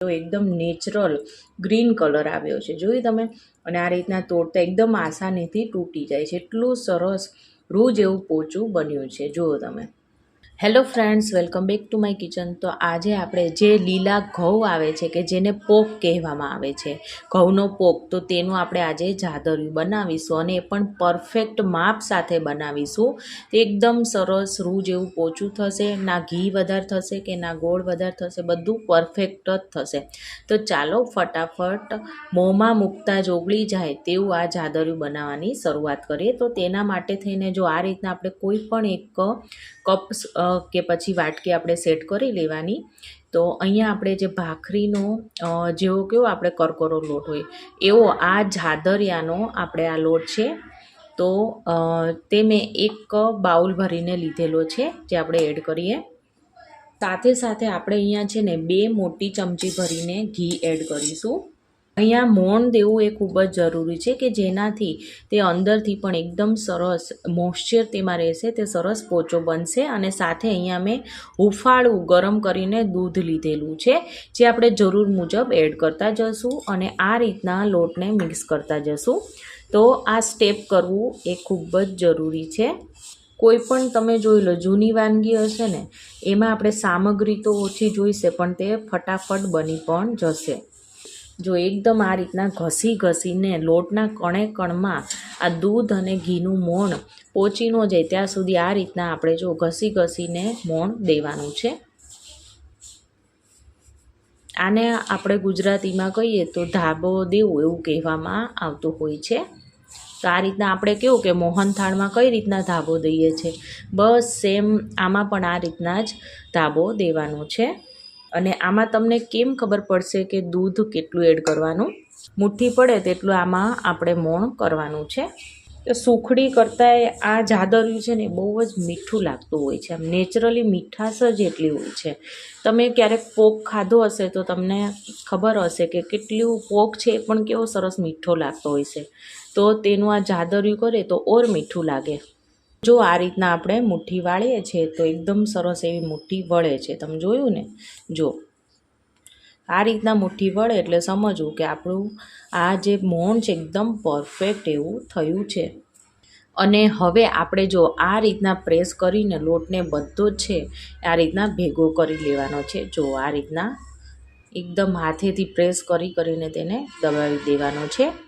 તો એકદમ natural green colour આવ્યો છે. જોયું તમે? અને આ રીતના તોડતા એકદમ આસાનીથી તૂટી જાય છે. એટલું સરસ રોજ એવું પોચું બન્યું છે. જુઓ તમે. Hello friends welcome back to my kitchen તો આજે આપણે જે લીલા ઘઉં આવે છે કે જેને પોક કહેવામાં આવે છે, ઘઉંનો પોક તો તેનું આપણે આજે જાદરિયું બનાવીશું અને એ પણ પરફેક્ટ માપ સાથે બનાવીશું. તે એકદમ સરસ રૂ જેવું પોચું થશે, ના ઘી વધારે થશે કે ના ગોળ વધારે થશે, બધું પરફેક્ટ જ થશે. તો ચાલો ફટાફટ મોંમાં મૂકતા જ ઓગળી જાય તેવું આ જાદરિયું બનાવવાની શરૂઆત કરીએ. તો તેના માટે થઈને જો આ રીતના આપણે કોઈ પણ એક કપ કે પછી વાટકી આપણે સેટ કરી લેવાની, તો અહીંયા આપણે જે ભાખરીનો જેવો કેવો આપણે કરકરો લોટ હોય, એવો આ જાદરિયાનો આપણે આ લોટ છે. તો તે મેં એક બાઉલ ભરીને લીધેલો છે, જે આપણે એડ કરીએ. સાથે સાથે આપણે અહીંયા છે ને બે મોટી ચમચી ભરીને ઘી એડ કરીશું. અહીંયા મોણ દેવું એ ખૂબ જ જરૂરી છે કે જેનાથી તે અંદરથી પણ એકદમ સરસ મોઇશ્ચર તેમાં રહેશે, તે સરસ પોચો બનશે અને સાથે અહીંયા મેં હુંફાળું ગરમ કરીને દૂધ લીધેલું છે, જે આપણે જરૂર મુજબ એડ કરતા જશું અને આ રીતના લોટને મિક્સ કરતા જશું. તો આ સ્ટેપ કરવું એ ખૂબ જ જરૂરી છે. કોઈ પણ તમે જોઈ લો, જૂની વાનગી હશે ને, એમાં આપણે સામગ્રી તો ઓછી જોઈશે પણ તે ફટાફટ બની પણ જશે. જો એકદમ આ રીતના ઘસી ઘસીને લોટના કણે કણમાં આ દૂધ અને ઘીનું મોણ પોચી ન જાય, ત્યાં સુધી આ રીતના આપણે જો ઘસી ઘસીને મોણ દેવાનું છે. આને આપણે ગુજરાતીમાં કહીએ તો ધાબો દેવું એવું કહેવામાં આવતું હોય છે. તો આ રીતના આપણે કેવું કે મોહનથાળમાં કઈ રીતના ધાબો દઈએ છીએ બસ સેમ આમાં પણ આ રીતના જ ધાબો દેવાનો છે. અને આમાં તમને કેમ ખબર પડશે કે દૂધ કેટલું એડ કરવાનું? મુઠ્ઠી પડે તેટલું આમાં આપણે મોણ કરવાનું છે. તો સુખડી કરતાંય આ જાદરિયું છે ને બહુ જ મીઠું લાગતું હોય છે. આમ નેચરલી મીઠાશ જ એટલી હોય છે. તમે ક્યારેક પોક ખાધો હશે તો તમને ખબર હશે કે કેટલું પોક છે એ પણ કેવો સરસ મીઠો લાગતો હોય છે. તો તેનું આ જાદરિયું કરે તો ઓર મીઠું લાગે. જો આ રીતના આપણે મુઠ્ઠી વાળીએ છીએ તો એકદમ સરસ એવી મુઠ્ઠી વળે છે. તમે જોયું ને? જો. આ રીતના મુઠ્ઠી વળે એટલે સમજવું કે આપણું આ જે મોણ છે એકદમ પરફેક્ટ એવું થયું છે. અને હવે આપણે જો આ રીતના પ્રેસ કરીને લોટને બધો જ છે, આ રીતના ભેગો કરી લેવાનો છે. જો આ રીતના એકદમ હાથેથી પ્રેસ કરી કરીને તેને દબાવી દેવાનો છે.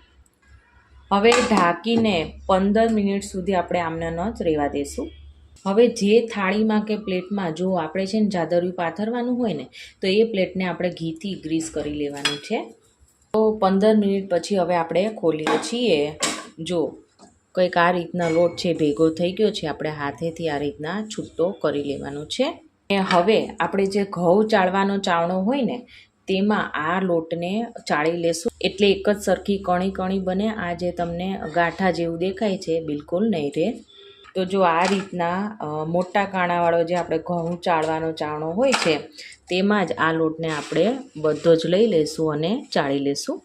હવે ઢાંકીને પંદર મિનિટ સુધી આપણે આમને ન જ રહેવા દઈશું હવે જે થાળીમાં કે પ્લેટમાં જો આપણે છે ને જાદરિયું પાથરવાનું હોય ને, તો એ પ્લેટને આપણે ઘીથી ગ્રીસ કરી લેવાનું છે. તો પંદર મિનિટ પછી હવે આપણે ખોલીએ છીએ. જો કંઈક આ રીતના લોટ છે ભેગો થઈ ગયો છે, આપણે હાથેથી આ રીતના છૂટો કરી લેવાનો છે. હવે આપણે જે ઘઉં ચાળવાનો ચાવણો હોય ને તેમાં આ લોટને ચાળી લેશું. એટલે એક જ સરખી કણી કણી બને. આ જે તમને ગાંઠા જેવું દેખાય છે, બિલકુલ નહીં રહે તો જો આ રીતના મોટા કાણાવાળો જે આપણે ઘઉં ચાળવાનો ચાણો હોય છે, તેમાં જ આ લોટને આપણે બધો જ લઈ લેશું અને ચાળી લેશું.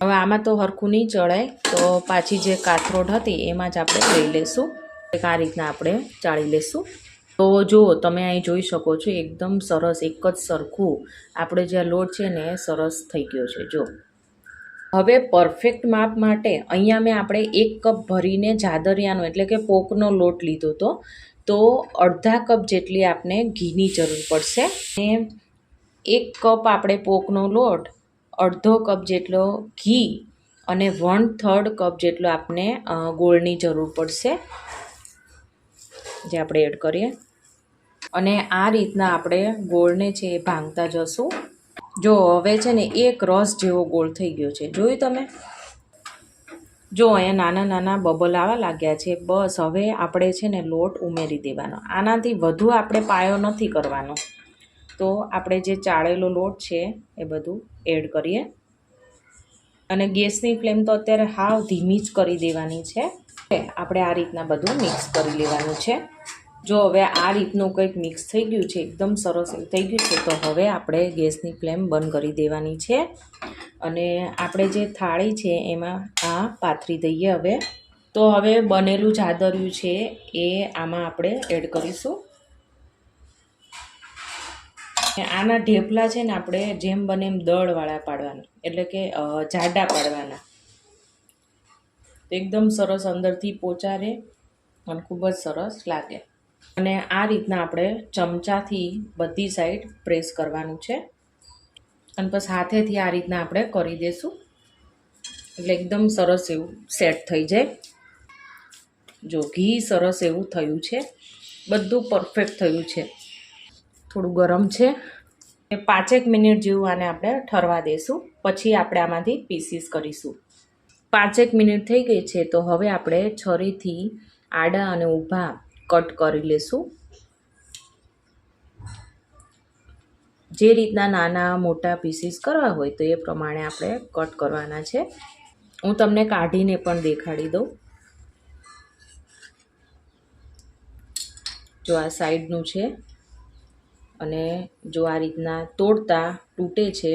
હવે આમાં તો હરખું નહીં ચડાય. તો પાછી જે કાથરોટ હતી, એમાં જ આપણે લઈ લેશું. આ રીતના આપણે ચાળી લેશું. તો જો તમે અહીં જોઈ શકો છો, એકદમ સરસ, એક જ સરખું આપણે જે આ લોટ છે ને સરસ થઈ ગયો છે, જો. હવે પરફેક્ટ માપ માટે અહીંયા મેં આપણે એક કપ ભરીને જાદરિયાનો, એટલે કે પોકનો લોટ લીધો હતો. તો અડધા કપ જેટલી આપણે ઘીની જરૂર પડશે. અને એક કપ આપણે પોકનો લોટ, અડધો કપ જેટલો ઘી અને વન થર્ડ કપ જેટલો આપણે ગોળની જરૂર પડશે. જે આપણે એડ કરીએ. અને આ રીતના આપણે ગોળને છે એ ભાંગતા જશું. જો હવે છે ને એક રસ જેવો ગોળ થઈ ગયો છે. જોયું તમે? જો અહીંયા નાના નાના બબલ આવવા લાગ્યા છે, બસ હવે આપણે છે ને લોટ ઉમેરી દેવાનો. આનાથી વધુ આપણે પાયો નથી કરવાનો. તો આપણે જે ચાળેલો લોટ છે એ બધું એડ કરીએ. અને ગેસની ફ્લેમ તો અત્યારે હાવ ધીમી જ કરી દેવાની છે. આપણે આ રીતના બધું મિક્સ કરી લેવાનું છે. જો હવે આ રીતનું કંઈક મિક્સ થઈ ગયું છે, એકદમ સરસ થઈ ગયું છે, તો હવે આપણે ગેસની ફ્લેમ બંધ કરી દેવાની છે. અને આપણે જે થાળી છે એમાં આ પાથરી દઈએ હવે. તો હવે બનેલું જાદરિયું છે એ આમાં આપણે એડ કરીશું. આના ઢેપલા છે ને આપણે જેમ બને એમ દળવાળા પાડવાના, એટલે કે જાડા પાડવાના. એકદમ સરસ અંદરથી પોચારે અને ખૂબ જ સરસ લાગે. અને આ રીતના આપણે ચમચાથી બધી સાઈડ પ્રેસ કરવાનું છે. અને બસ હાથેથી આ રીતના આપણે કરી દઈશું એટલે એકદમ સરસ એવું સેટ થઈ જાય. જો ઘી સરસ એવું થયું છે. બધું પરફેક્ટ થયું છે. થોડું ગરમ છે. એ પાંચેક મિનિટ જેવું આને આપણે ઠરવા દઈશું પછી આપણે આમાંથી પીસીસ કરીશું. પાંચેક મિનિટ થઈ ગઈ છે તો હવે આપણે છરીથી આડા અને ઊભા કટ કરી લેશું. જે રીતના નાના મોટા પીસીસ કરવા હોય તો એ પ્રમાણે આપણે કટ કરવાના છે. હું તમને કાઢીને પણ દેખાડી દઉં. જો આ સાઈડનું છે અને જો આ રીતના તોડતા તૂટે છે,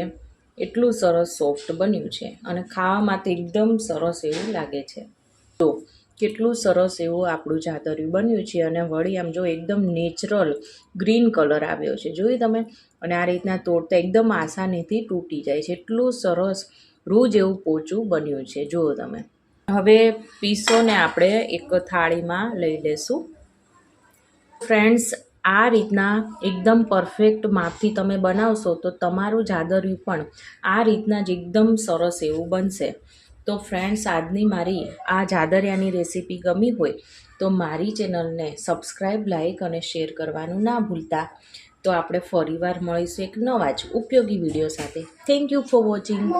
એટલું સરસ સોફ્ટ બન્યું છે અને ખાવામાં તો એકદમ સરસ એવું લાગે છે. તો કેટલું સરસ એવું આપણું જાદર્યું બન્યું છે અને વળી આમ જો એકદમ નેચરલ ગ્રીન કલર આવ્યો છે. જોયું તમે? અને આ રીતના તોડતા એકદમ આસાનીથી તૂટી જાય છે. એટલું સરસ રૂ જેવું પોચું બન્યું છે. જુઓ તમે. હવે પીસોને આપણે એક થાળીમાં લઈ લેશું. ફ્રેન્ડ્સ, આ રીતના એકદમ પરફેક્ટ માપથી તમે બનાવશો તો તમારું જાદરિયું પણ આ રીતના જ એકદમ સરસ એવું બનશે. તો ફ્રેન્ડ્સ આજની મારી આ જાદરિયાની રેસીપી ગમી હોય તો મારી ચેનલને સબસ્ક્રાઈબ લાઇક અને શેર કરવાનું ના ભૂલતા. તો આપણે ફરીવાર મળીશું એક નવા જ ઉપયોગી વીડિયો સાથે. Thank you for watching